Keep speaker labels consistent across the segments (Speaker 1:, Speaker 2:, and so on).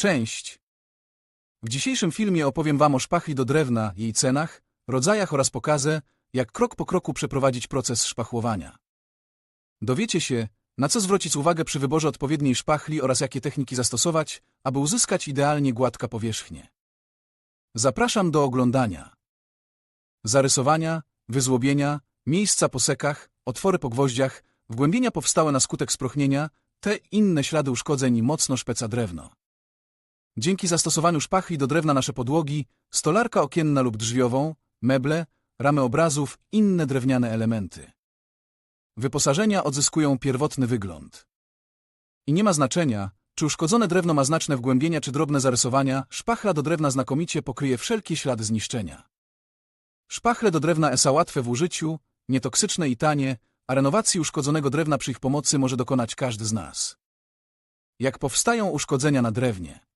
Speaker 1: Część. W dzisiejszym filmie opowiem Wam o szpachli do drewna, jej cenach, rodzajach oraz pokażę, jak krok po kroku przeprowadzić proces szpachlowania. Dowiecie się, na co zwrócić uwagę przy wyborze odpowiedniej szpachli oraz jakie techniki zastosować, aby uzyskać idealnie gładka powierzchnię. Zapraszam do oglądania. Zarysowania, wyzłobienia, miejsca po sekach, otwory po gwoździach, wgłębienia powstałe na skutek sprochnienia, te inne ślady uszkodzeń mocno szpeca drewno. Dzięki zastosowaniu szpachli do drewna nasze podłogi, stolarka okienna lub drzwiową, meble, ramy obrazów, inne drewniane elementy. Wyposażenia odzyskują pierwotny wygląd. I nie ma znaczenia, czy uszkodzone drewno ma znaczne wgłębienia czy drobne zarysowania, szpachla do drewna znakomicie pokryje wszelkie ślady zniszczenia. Szpachle do drewna ESA łatwe w użyciu, nietoksyczne i tanie, a renowacji uszkodzonego drewna przy ich pomocy może dokonać każdy z nas. Jak powstają uszkodzenia na drewnie?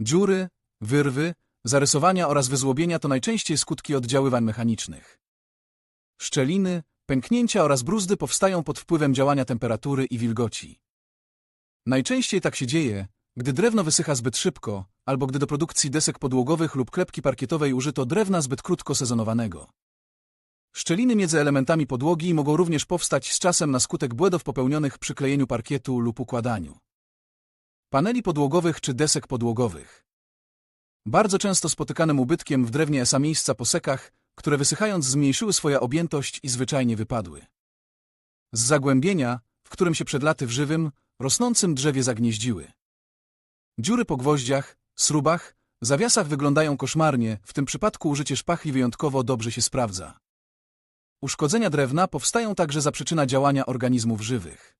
Speaker 1: Dziury, wyrwy, zarysowania oraz wyzłobienia to najczęściej skutki oddziaływań mechanicznych. Szczeliny, pęknięcia oraz bruzdy powstają pod wpływem działania temperatury i wilgoci. Najczęściej tak się dzieje, gdy drewno wysycha zbyt szybko, albo gdy do produkcji desek podłogowych lub klepki parkietowej użyto drewna zbyt krótko sezonowanego. Szczeliny między elementami podłogi mogą również powstać z czasem na skutek błędów popełnionych przy klejeniu parkietu lub układaniu. Paneli podłogowych czy desek podłogowych. Bardzo często spotykanym ubytkiem w drewnie są miejsca po sekach, które wysychając zmniejszyły swoją objętość i zwyczajnie wypadły. Z zagłębienia, w którym się przed laty w żywym, rosnącym drzewie zagnieździły. Dziury po gwoździach, srubach, zawiasach wyglądają koszmarnie, w tym przypadku użycie szpachli wyjątkowo dobrze się sprawdza. Uszkodzenia drewna powstają także za przyczyna działania organizmów żywych.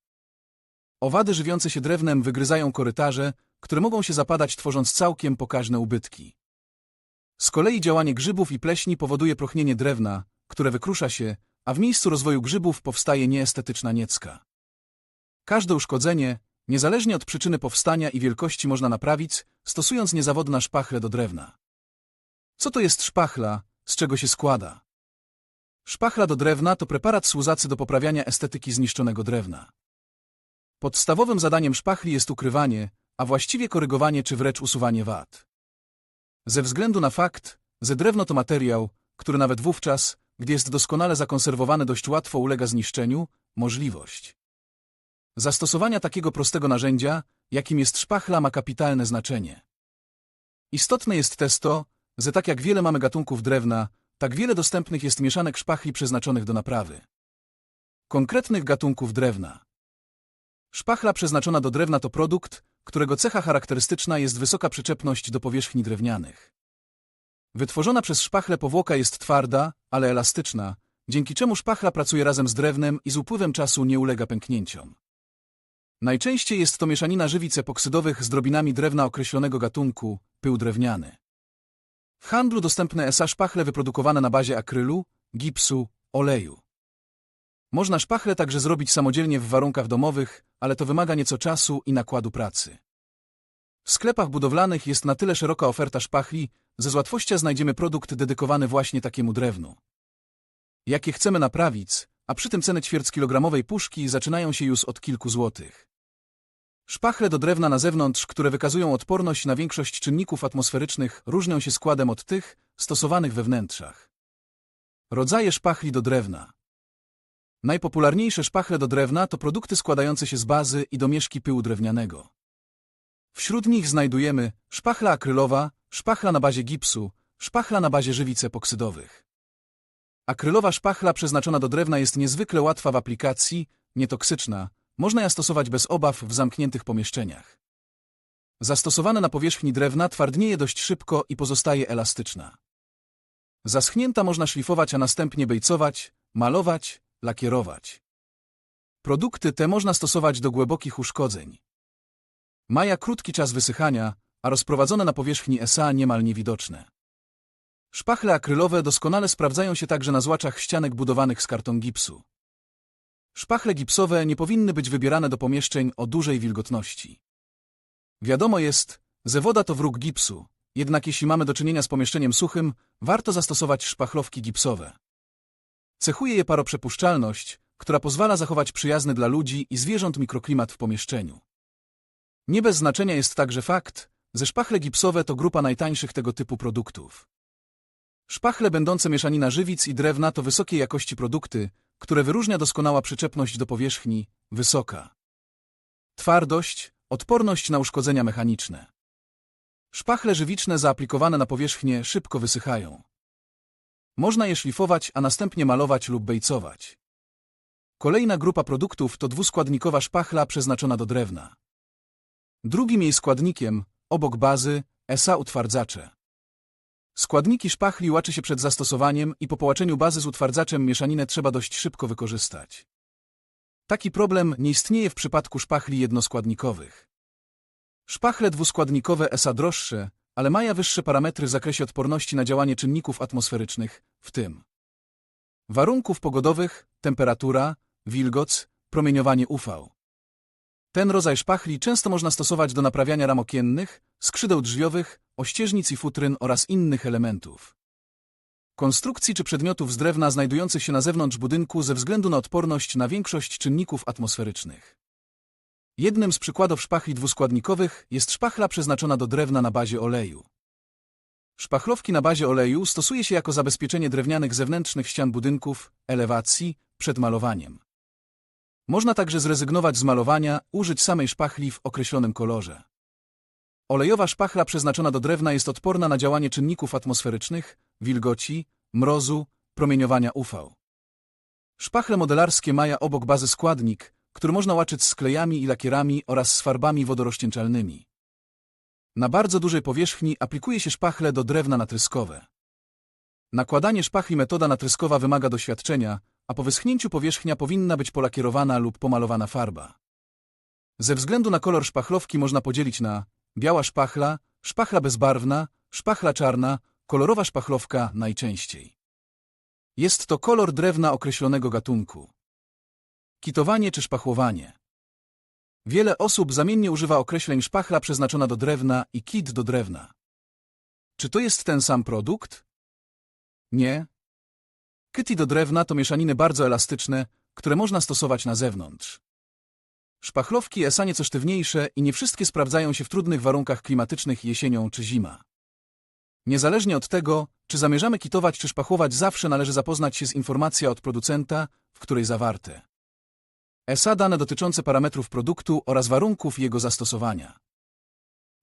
Speaker 1: Owady żywiące się drewnem wygryzają korytarze, które mogą się zapadać tworząc całkiem pokaźne ubytki. Z kolei działanie grzybów i pleśni powoduje prochnienie drewna, które wykrusza się, a w miejscu rozwoju grzybów powstaje nieestetyczna niecka. Każde uszkodzenie, niezależnie od przyczyny powstania i wielkości można naprawić, stosując niezawodna szpachlę do drewna. Co to jest szpachla, z czego się składa? Szpachla do drewna to preparat służący do poprawiania estetyki zniszczonego drewna. Podstawowym zadaniem szpachli jest ukrywanie, a właściwie korygowanie czy wręcz usuwanie wad. Ze względu na fakt, że drewno to materiał, który nawet wówczas, gdy jest doskonale zakonserwowany dość łatwo ulega zniszczeniu, możliwość. Zastosowania takiego prostego narzędzia, jakim jest szpachla ma kapitalne znaczenie. Istotne jest też to, że tak jak wiele mamy gatunków drewna, tak wiele dostępnych jest mieszanek szpachli przeznaczonych do naprawy. Konkretnych gatunków drewna. Szpachla przeznaczona do drewna to produkt, którego cecha charakterystyczna jest wysoka przyczepność do powierzchni drewnianych. Wytworzona przez szpachlę powłoka jest twarda, ale elastyczna, dzięki czemu szpachla pracuje razem z drewnem i z upływem czasu nie ulega pęknięciom. Najczęściej jest to mieszanina żywic epoksydowych z drobinami drewna określonego gatunku, pył drewniany. W handlu dostępne SA szpachle wyprodukowane na bazie akrylu, gipsu, oleju. Można szpachle także zrobić samodzielnie w warunkach domowych, ale to wymaga nieco czasu i nakładu pracy. W sklepach budowlanych jest na tyle szeroka oferta szpachli, że z łatwością znajdziemy produkt dedykowany właśnie takiemu drewnu. Jakie chcemy naprawić, a przy tym ceny ćwierćkilogramowej puszki zaczynają się już od kilku złotych. Szpachle do drewna na zewnątrz, które wykazują odporność na większość czynników atmosferycznych, różnią się składem od tych stosowanych we wnętrzach. Rodzaje szpachli do drewna. Najpopularniejsze szpachle do drewna to produkty składające się z bazy i domieszki pyłu drewnianego. Wśród nich znajdujemy szpachla akrylowa, szpachla na bazie gipsu, szpachla na bazie żywic epoksydowych. Akrylowa szpachla przeznaczona do drewna jest niezwykle łatwa w aplikacji, nietoksyczna, można ją stosować bez obaw w zamkniętych pomieszczeniach. Zastosowana na powierzchni drewna twardnieje dość szybko i pozostaje elastyczna. Zaschnięta można szlifować, a następnie bejcować, malować, lakierować. Produkty te można stosować do głębokich uszkodzeń. Maja krótki czas wysychania, a rozprowadzone na powierzchni SA niemal niewidoczne. Szpachle akrylowe doskonale sprawdzają się także na złaczach ścianek budowanych z karton gipsu. Szpachle gipsowe nie powinny być wybierane do pomieszczeń o dużej wilgotności. Wiadomo jest, że woda to wróg gipsu, jednak jeśli mamy do czynienia z pomieszczeniem suchym, warto zastosować szpachlowki gipsowe. Cechuje je paroprzepuszczalność, która pozwala zachować przyjazny dla ludzi i zwierząt mikroklimat w pomieszczeniu. Nie bez znaczenia jest także fakt, Ze szpachle gipsowe to grupa najtańszych tego typu produktów. Szpachle będące mieszanina żywic i drewna to wysokiej jakości produkty, które wyróżnia doskonała przyczepność do powierzchni, wysoka. Twardość, odporność na uszkodzenia mechaniczne. Szpachle żywiczne zaaplikowane na powierzchnię szybko wysychają. Można je szlifować, a następnie malować lub bejcować. Kolejna grupa produktów to dwuskładnikowa szpachla przeznaczona do drewna. Drugim jej składnikiem, obok bazy, SA utwardzacze. Składniki szpachli łaczy się przed zastosowaniem i po połączeniu bazy z utwardzaczem mieszaninę trzeba dość szybko wykorzystać. Taki problem nie istnieje w przypadku szpachli jednoskładnikowych. Szpachle dwuskładnikowe ESA droższe, ale mają wyższe parametry w zakresie odporności na działanie czynników atmosferycznych, w tym warunków pogodowych, temperatura, wilgoc, promieniowanie UV. Ten rodzaj szpachli często można stosować do naprawiania ram okiennych, skrzydeł drzwiowych, ościeżnic i futryn oraz innych elementów. Konstrukcji czy przedmiotów z drewna znajdujących się na zewnątrz budynku ze względu na odporność na większość czynników atmosferycznych. Jednym z przykładów szpachli dwuskładnikowych jest szpachla przeznaczona do drewna na bazie oleju. Szpachlowki na bazie oleju stosuje się jako zabezpieczenie drewnianych zewnętrznych ścian budynków, elewacji, przed malowaniem. Można także zrezygnować z malowania, użyć samej szpachli w określonym kolorze. Olejowa szpachla przeznaczona do drewna jest odporna na działanie czynników atmosferycznych, wilgoci, mrozu, promieniowania UV. Szpachle modelarskie mają obok bazy składnik, który można łaczyć z klejami i lakierami oraz z farbami wodorozcieńczalnymi. Na bardzo dużej powierzchni aplikuje się szpachle do drewna natryskowe. Nakładanie szpachli metoda natryskowa wymaga doświadczenia, a po wyschnięciu powierzchnia powinna być polakierowana lub pomalowana farba. Ze względu na kolor szpachlowki można podzielić na biała szpachla, szpachla bezbarwna, szpachla czarna, kolorowa szpachlowka najczęściej. Jest to kolor drewna określonego gatunku. Kitowanie czy szpachłowanie. Wiele osób zamiennie używa określeń szpachla przeznaczona do drewna i kit do drewna. Czy to jest ten sam produkt? Nie. Kity do drewna to mieszaniny bardzo elastyczne, które można stosować na zewnątrz. Szpachlowki ESA nieco sztywniejsze i nie wszystkie sprawdzają się w trudnych warunkach klimatycznych jesienią czy zima. Niezależnie od tego, czy zamierzamy kitować czy szpachłować, zawsze należy zapoznać się z informacją od producenta, w której zawarte. ESA dane dotyczące parametrów produktu oraz warunków jego zastosowania.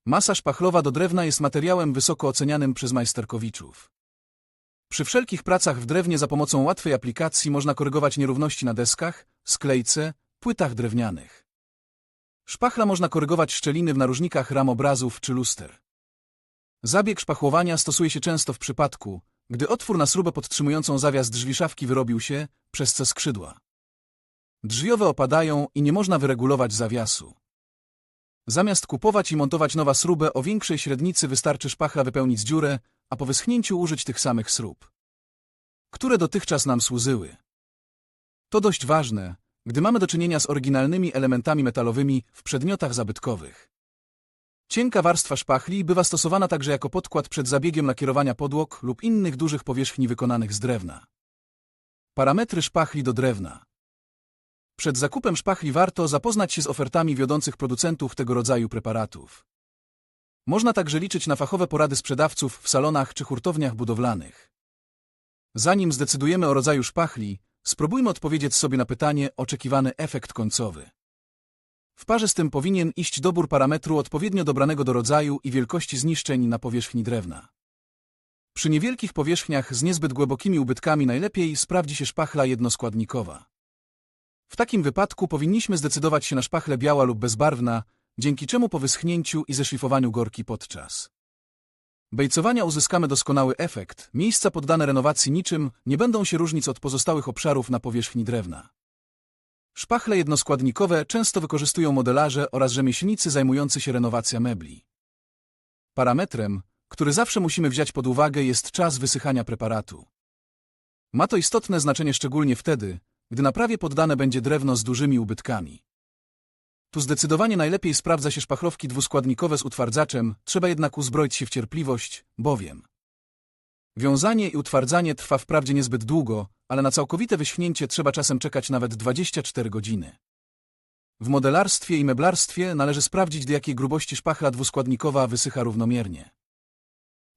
Speaker 1: Masa szpachlowa do drewna jest materiałem wysoko ocenianym przez majsterkowiczów. Przy wszelkich pracach w drewnie za pomocą łatwej aplikacji można korygować nierówności na deskach, sklejce, płytach drewnianych. Szpachla można korygować szczeliny w narożnikach ram obrazów czy luster. Zabieg szpachłowania stosuje się często w przypadku, gdy otwór na śrubę podtrzymującą zawias drzwi szafki wyrobił się, przez co skrzydła. Drzwiowe opadają i nie można wyregulować zawiasu. Zamiast kupować i montować nowa śrubę o większej średnicy wystarczy szpachla wypełnić dziurę, a po wyschnięciu użyć tych samych śrub, które dotychczas nam służyły. To dość ważne, gdy mamy do czynienia z oryginalnymi elementami metalowymi w przedmiotach zabytkowych. Cienka warstwa szpachli bywa stosowana także jako podkład przed zabiegiem lakierowania podłog lub innych dużych powierzchni wykonanych z drewna. Parametry szpachli do drewna. Przed zakupem szpachli warto zapoznać się z ofertami wiodących producentów tego rodzaju preparatów. Można także liczyć na fachowe porady sprzedawców w salonach czy hurtowniach budowlanych. Zanim zdecydujemy o rodzaju szpachli, spróbujmy odpowiedzieć sobie na pytanie oczekiwany efekt końcowy. W parze z tym powinien iść dobór parametru odpowiednio dobranego do rodzaju i wielkości zniszczeń na powierzchni drewna. Przy niewielkich powierzchniach z niezbyt głębokimi ubytkami najlepiej sprawdzi się szpachla jednoskładnikowa. W takim wypadku powinniśmy zdecydować się na szpachlę biała lub bezbarwna, dzięki czemu po wyschnięciu i zeszlifowaniu gorki podczas bejcowania uzyskamy doskonały efekt, miejsca poddane renowacji niczym nie będą się różnić od pozostałych obszarów na powierzchni drewna. Szpachle jednoskładnikowe często wykorzystują modelarze oraz rzemieślnicy zajmujący się renowacją mebli. Parametrem, który zawsze musimy wziąć pod uwagę jest czas wysychania preparatu. Ma to istotne znaczenie szczególnie wtedy, gdy naprawie poddane będzie drewno z dużymi ubytkami. Tu zdecydowanie najlepiej sprawdza się szpachlowki dwuskładnikowe z utwardzaczem, trzeba jednak uzbroić się w cierpliwość, bowiem wiązanie i utwardzanie trwa wprawdzie niezbyt długo, ale na całkowite wyśchnięcie trzeba czasem czekać nawet 24 godziny. W modelarstwie i meblarstwie należy sprawdzić, do jakiej grubości szpachla dwuskładnikowa wysycha równomiernie.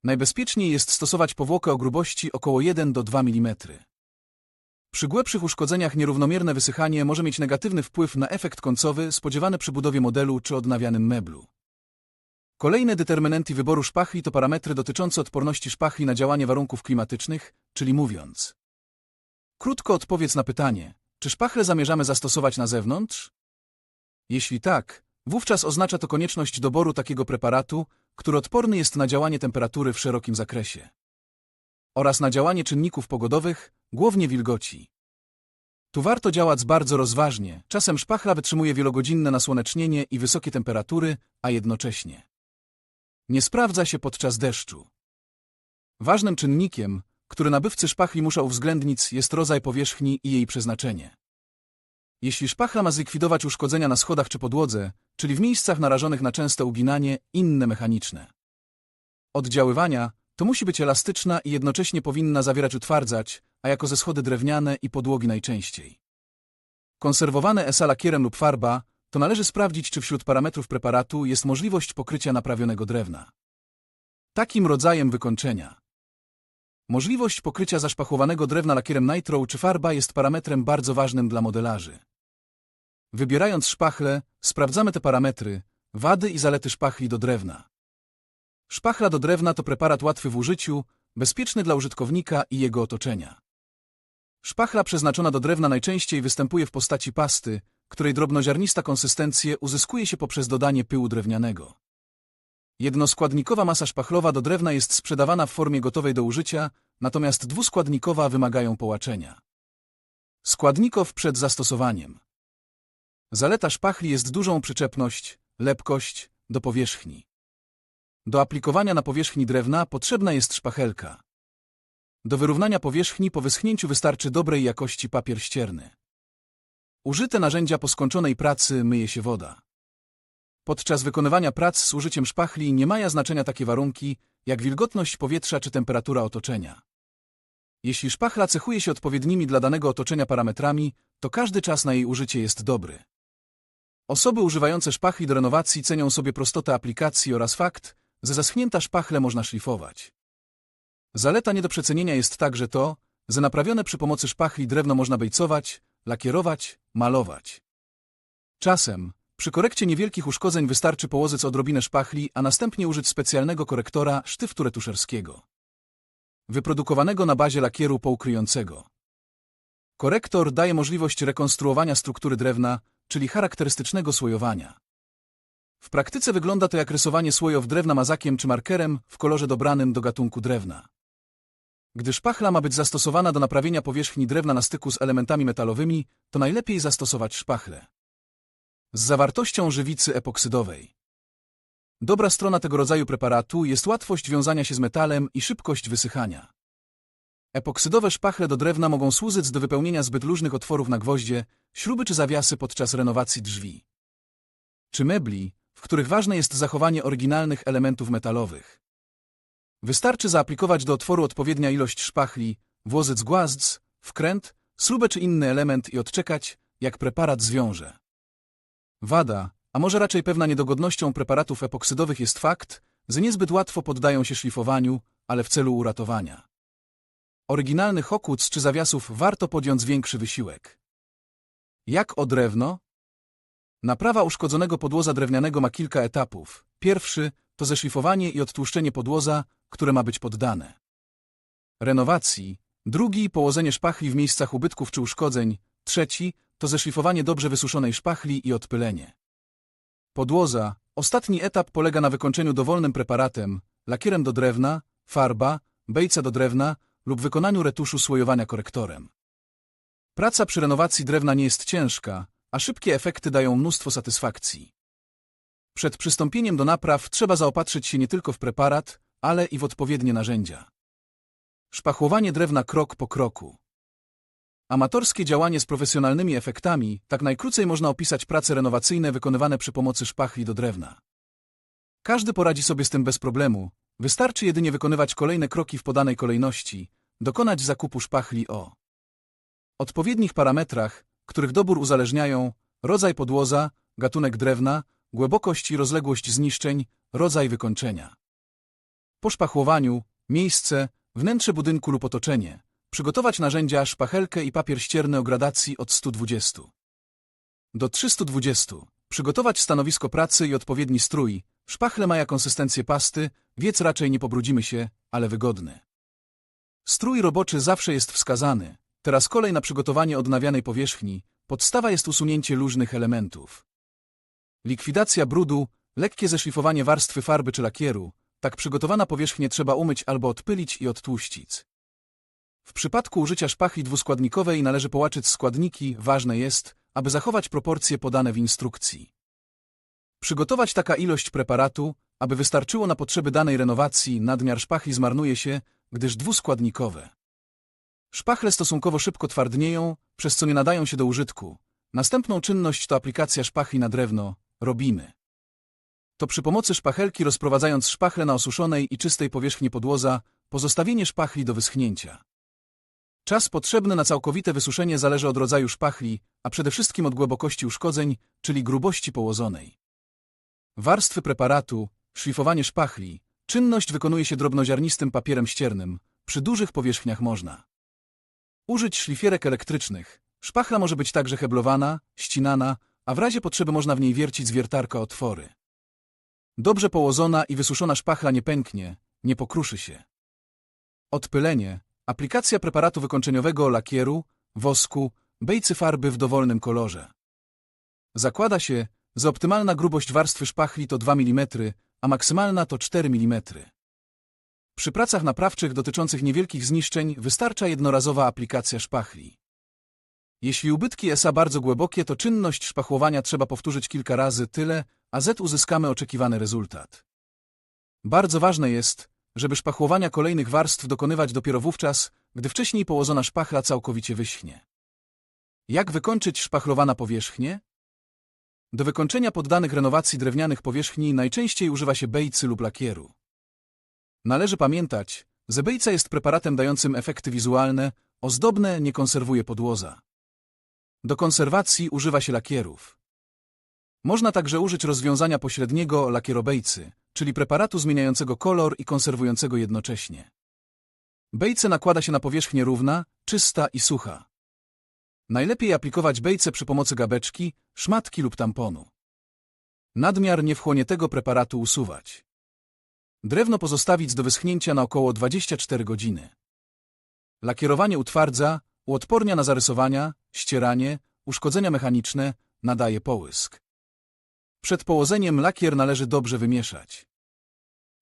Speaker 1: Najbezpieczniej jest stosować powłokę o grubości około 1 do 2 mm. Przy głębszych uszkodzeniach nierównomierne wysychanie może mieć negatywny wpływ na efekt końcowy spodziewany przy budowie modelu czy odnawianym meblu. Kolejne determinanty wyboru szpachli to parametry dotyczące odporności szpachli na działanie warunków klimatycznych, czyli mówiąc. Krótko odpowiedz na pytanie, czy szpachle zamierzamy zastosować na zewnątrz? Jeśli tak, wówczas oznacza to konieczność doboru takiego preparatu, który odporny jest na działanie temperatury w szerokim zakresie oraz na działanie czynników pogodowych, głównie wilgoci. Tu warto działać bardzo rozważnie, czasem szpachla wytrzymuje wielogodzinne nasłonecznienie i wysokie temperatury, a jednocześnie nie sprawdza się podczas deszczu. Ważnym czynnikiem, który nabywcy szpachli muszą uwzględnić, jest rodzaj powierzchni i jej przeznaczenie. Jeśli szpachla ma zlikwidować uszkodzenia na schodach czy podłodze, czyli w miejscach narażonych na częste uginanie, inne mechaniczne oddziaływania, to musi być elastyczna i jednocześnie powinna zawierać utwardzać, a jako ze schody drewniane i podłogi najczęściej. Konserwowane ESA lakierem lub farba, to należy sprawdzić, czy wśród parametrów preparatu jest możliwość pokrycia naprawionego drewna. Takim rodzajem wykończenia. Możliwość pokrycia zaszpachłowanego drewna lakierem nitro czy farba jest parametrem bardzo ważnym dla modelarzy. Wybierając szpachle, sprawdzamy te parametry, wady i zalety szpachli do drewna. Szpachla do drewna to preparat łatwy w użyciu, bezpieczny dla użytkownika i jego otoczenia. Szpachla przeznaczona do drewna najczęściej występuje w postaci pasty, której drobnoziarnista konsystencję uzyskuje się poprzez dodanie pyłu drewnianego. Jednoskładnikowa masa szpachlowa do drewna jest sprzedawana w formie gotowej do użycia, natomiast dwuskładnikowa wymagają połaczenia. Składników przed zastosowaniem. Zaleta szpachli jest dużą przyczepność, lepkość do powierzchni. Do aplikowania na powierzchni drewna potrzebna jest szpachelka. Do wyrównania powierzchni po wyschnięciu wystarczy dobrej jakości papier ścierny. Użyte narzędzia po skończonej pracy myje się woda. Podczas wykonywania prac z użyciem szpachli nie mają znaczenia takie warunki, jak wilgotność powietrza czy temperatura otoczenia. Jeśli szpachla cechuje się odpowiednimi dla danego otoczenia parametrami, to każdy czas na jej użycie jest dobry. Osoby używające szpachli do renowacji cenią sobie prostotę aplikacji oraz fakt, że zaschnięta szpachle można szlifować. Zaleta nie do przecenienia jest także to, że naprawione przy pomocy szpachli drewno można bejcować, lakierować, malować. Czasem, przy korekcie niewielkich uszkodzeń wystarczy położyć odrobinę szpachli, a następnie użyć specjalnego korektora sztyftu retuszerskiego. Wyprodukowanego na bazie lakieru poukryjącego. Korektor daje możliwość rekonstruowania struktury drewna, czyli charakterystycznego słojowania. W praktyce wygląda to jak rysowanie słojów drewna mazakiem czy markerem w kolorze dobranym do gatunku drewna. Gdy szpachla ma być zastosowana do naprawienia powierzchni drewna na styku z elementami metalowymi, to najlepiej zastosować szpachlę z zawartością żywicy epoksydowej. Dobra strona tego rodzaju preparatu jest łatwość wiązania się z metalem i szybkość wysychania. Epoksydowe szpachle do drewna mogą służyć do wypełnienia zbyt luźnych otworów na gwoździe, śruby czy zawiasy podczas renowacji drzwi. Czy mebli, w których ważne jest zachowanie oryginalnych elementów metalowych. Wystarczy zaaplikować do otworu odpowiednia ilość szpachli, włożyć głazd, wkręt, śrubę czy inny element i odczekać, jak preparat zwiąże. Wada, a może raczej pewna niedogodnością preparatów epoksydowych jest fakt, że niezbyt łatwo poddają się szlifowaniu, ale w celu uratowania. Oryginalnych okuc czy zawiasów warto podjąć większy wysiłek. Jak o drewno? Naprawa uszkodzonego podłoza drewnianego ma kilka etapów. Pierwszy to zeszlifowanie i odtłuszczenie podłoza, które ma być poddane. Renowacji. Drugi położenie szpachli w miejscach ubytków czy uszkodzeń. Trzeci to zeszlifowanie dobrze wysuszonej szpachli i odpylenie. Podłoza. Ostatni etap polega na wykończeniu dowolnym preparatem, lakierem do drewna, farba, bejca do drewna lub wykonaniu retuszu słojowania korektorem. Praca przy renowacji drewna nie jest ciężka, a szybkie efekty dają mnóstwo satysfakcji. Przed przystąpieniem do napraw trzeba zaopatrzyć się nie tylko w preparat, ale i w odpowiednie narzędzia. Szpachłowanie drewna krok po kroku. Amatorskie działanie z profesjonalnymi efektami, tak najkrócej można opisać prace renowacyjne wykonywane przy pomocy szpachli do drewna. Każdy poradzi sobie z tym bez problemu, wystarczy jedynie wykonywać kolejne kroki w podanej kolejności, dokonać zakupu szpachli o odpowiednich parametrach, których dobór uzależniają rodzaj podłoza, gatunek drewna, głębokość i rozległość zniszczeń, rodzaj wykończenia. Po szpachłowaniu, miejsce, wnętrze budynku lub otoczenie. Przygotować narzędzia, szpachelkę i papier ścierny o gradacji od 120 do 320. Przygotować stanowisko pracy i odpowiedni strój. Szpachle mają konsystencję pasty, wiec raczej nie pobrudzimy się, ale wygodny. Strój roboczy zawsze jest wskazany. Teraz kolej na przygotowanie odnawianej powierzchni. Podstawa jest usunięcie luźnych elementów. Likwidacja brudu, lekkie zeszlifowanie warstwy farby czy lakieru. Tak przygotowana powierzchnię trzeba umyć albo odpylić i odtłuścić. W przypadku użycia szpachli dwuskładnikowej należy połaczyć składniki, ważne jest, aby zachować proporcje podane w instrukcji. Przygotować taka ilość preparatu, aby wystarczyło na potrzeby danej renowacji, nadmiar szpachli zmarnuje się, gdyż dwuskładnikowe. Szpachle stosunkowo szybko twardnieją, przez co nie nadają się do użytku. Następną czynność to aplikacja szpachli na drewno. Robimy. To przy pomocy szpachelki rozprowadzając szpachle na osuszonej i czystej powierzchni podłoza, pozostawienie szpachli do wyschnięcia. Czas potrzebny na całkowite wysuszenie zależy od rodzaju szpachli, a przede wszystkim od głębokości uszkodzeń, czyli grubości położonej. Warstwy preparatu, szlifowanie szpachli, czynność wykonuje się drobnoziarnistym papierem ściernym, przy dużych powierzchniach można. Użyć szlifierek elektrycznych. Szpachla może być także heblowana, ścinana, a w razie potrzeby można w niej wiercić z wiertarka otwory. Dobrze położona i wysuszona szpachla nie pęknie, nie pokruszy się. Odpylenie, aplikacja preparatu wykończeniowego lakieru, wosku, bejcy farby w dowolnym kolorze. Zakłada się, że optymalna grubość warstwy szpachli to 2 mm, a maksymalna to 4 mm. Przy pracach naprawczych dotyczących niewielkich zniszczeń wystarcza jednorazowa aplikacja szpachli. Jeśli ubytki SA bardzo głębokie, to czynność szpachłowania trzeba powtórzyć kilka razy tyle, a Z uzyskamy oczekiwany rezultat. Bardzo ważne jest, żeby szpachłowania kolejnych warstw dokonywać dopiero wówczas, gdy wcześniej położona szpachla całkowicie wyschnie. Jak wykończyć szpachlowana powierzchnię? Do wykończenia poddanych renowacji drewnianych powierzchni najczęściej używa się bejcy lub lakieru. Należy pamiętać, że bejca jest preparatem dającym efekty wizualne, ozdobne nie konserwuje podłoza. Do konserwacji używa się lakierów. Można także użyć rozwiązania pośredniego lakierobejcy, czyli preparatu zmieniającego kolor i konserwującego jednocześnie. Bejce nakłada się na powierzchnię równa, czysta i sucha. Najlepiej aplikować bejce przy pomocy gabeczki, szmatki lub tamponu. Nadmiar niewchłoniętego preparatu usuwać. Drewno pozostawić do wyschnięcia na około 24 godziny. Lakierowanie utwardza, uodpornia na zarysowania, ścieranie, uszkodzenia mechaniczne, nadaje połysk. Przed położeniem lakier należy dobrze wymieszać.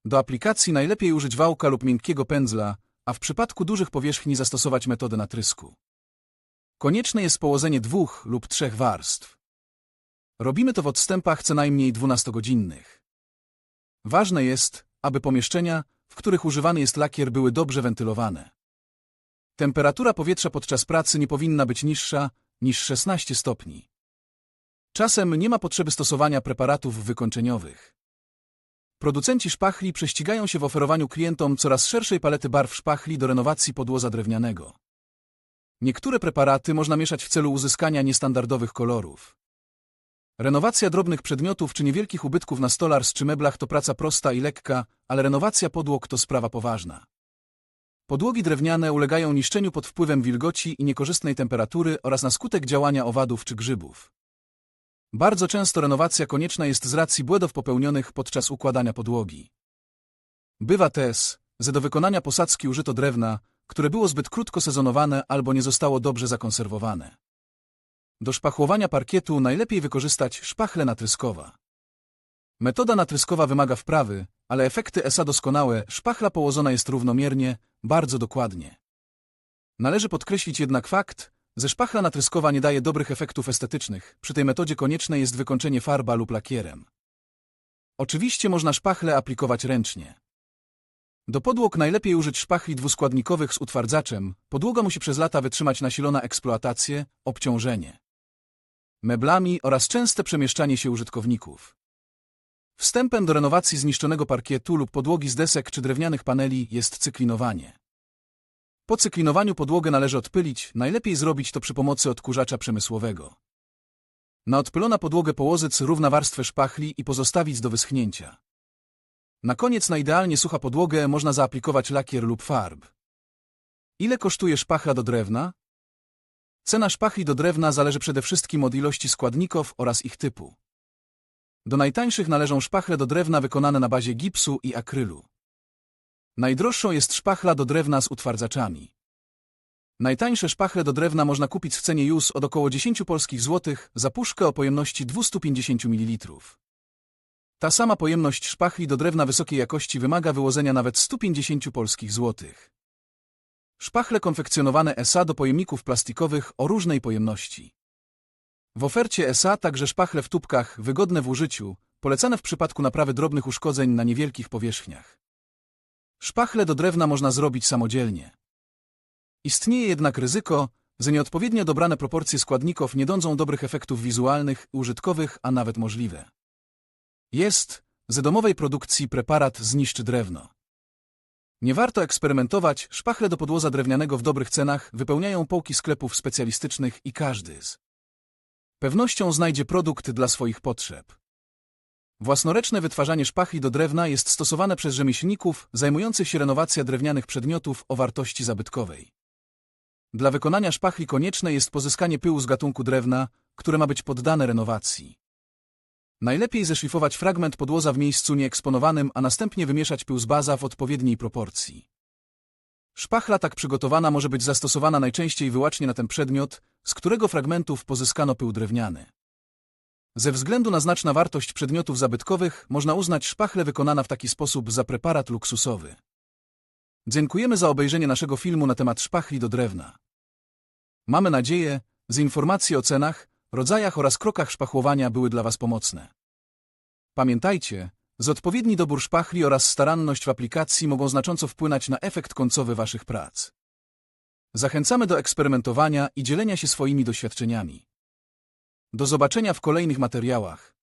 Speaker 1: Do aplikacji najlepiej użyć wałka lub miękkiego pędzla, a w przypadku dużych powierzchni zastosować metodę natrysku. Konieczne jest położenie dwóch lub trzech warstw. Robimy to w odstępach co najmniej 12-godzinnych. Ważne jest, aby pomieszczenia, w których używany jest lakier były dobrze wentylowane. Temperatura powietrza podczas pracy nie powinna być niższa niż 16 stopni. Czasem nie ma potrzeby stosowania preparatów wykończeniowych. Producenci szpachli prześcigają się w oferowaniu klientom coraz szerszej palety barw szpachli do renowacji podłoza drewnianego. Niektóre preparaty można mieszać w celu uzyskania niestandardowych kolorów. Renowacja drobnych przedmiotów czy niewielkich ubytków na stolars czy meblach to praca prosta i lekka, ale renowacja podłog to sprawa poważna. Podłogi drewniane ulegają niszczeniu pod wpływem wilgoci i niekorzystnej temperatury oraz na skutek działania owadów czy grzybów. Bardzo często renowacja konieczna jest z racji błędów popełnionych podczas układania podłogi. Bywa też, że do wykonania posadzki użyto drewna, które było zbyt krótko sezonowane albo nie zostało dobrze zakonserwowane. Do szpachłowania parkietu najlepiej wykorzystać szpachlę natryskowa. Metoda natryskowa wymaga wprawy, ale efekty ESA doskonałe, szpachla położona jest równomiernie, bardzo dokładnie. Należy podkreślić jednak fakt, że szpachla natryskowa nie daje dobrych efektów estetycznych, przy tej metodzie konieczne jest wykończenie farba lub lakierem. Oczywiście można szpachle aplikować ręcznie. Do podłog najlepiej użyć szpachli dwuskładnikowych z utwardzaczem, podłoga musi przez lata wytrzymać nasilona eksploatację, obciążenie. Meblami oraz częste przemieszczanie się użytkowników. Wstępem do renowacji zniszczonego parkietu lub podłogi z desek czy drewnianych paneli jest cyklinowanie. Po cyklinowaniu podłogę należy odpylić, najlepiej zrobić to przy pomocy odkurzacza przemysłowego. Na odpylona podłogę położyć równa warstwę szpachli i pozostawić do wyschnięcia. Na koniec na idealnie sucha podłogę można zaaplikować lakier lub farb. Ile kosztuje szpachla do drewna? Cena szpachli do drewna zależy przede wszystkim od ilości składników oraz ich typu. Do najtańszych należą szpachle do drewna wykonane na bazie gipsu i akrylu. Najdroższą jest szpachla do drewna z utwardzaczami. Najtańsze szpachle do drewna można kupić w cenie już od około 10 polskich złotych za puszkę o pojemności 250 ml. Ta sama pojemność szpachli do drewna wysokiej jakości wymaga wyłożenia nawet 150 polskich złotych. Szpachle konfekcjonowane SA do pojemników plastikowych o różnej pojemności. W ofercie SA także szpachle w tubkach, wygodne w użyciu, polecane w przypadku naprawy drobnych uszkodzeń na niewielkich powierzchniach. Szpachle do drewna można zrobić samodzielnie. Istnieje jednak ryzyko, że nieodpowiednio dobrane proporcje składników nie dądzą dobrych efektów wizualnych, użytkowych, a nawet możliwe. Jest, z domowej produkcji preparat zniszczy drewno. Nie warto eksperymentować, szpachle do podłoza drewnianego w dobrych cenach wypełniają półki sklepów specjalistycznych i każdy z pewnością znajdzie produkt dla swoich potrzeb. Własnoręczne wytwarzanie szpachli do drewna jest stosowane przez rzemieślników zajmujących się renowacją drewnianych przedmiotów o wartości zabytkowej. Dla wykonania szpachli konieczne jest pozyskanie pyłu z gatunku drewna, które ma być poddane renowacji. Najlepiej zeszlifować fragment podłoza w miejscu nieeksponowanym, a następnie wymieszać pył z baza w odpowiedniej proporcji. Szpachla tak przygotowana może być zastosowana najczęściej wyłącznie na ten przedmiot, z którego fragmentów pozyskano pył drewniany. Ze względu na znaczną wartość przedmiotów zabytkowych można uznać szpachlę wykonana w taki sposób za preparat luksusowy. Dziękujemy za obejrzenie naszego filmu na temat szpachli do drewna. Mamy nadzieję, że informacje o cenach, rodzajach oraz krokach szpachłowania były dla Was pomocne. Pamiętajcie, że odpowiedni dobór szpachli oraz staranność w aplikacji mogą znacząco wpłynąć na efekt końcowy Waszych prac. Zachęcamy do eksperymentowania i dzielenia się swoimi doświadczeniami. Do zobaczenia w kolejnych materiałach.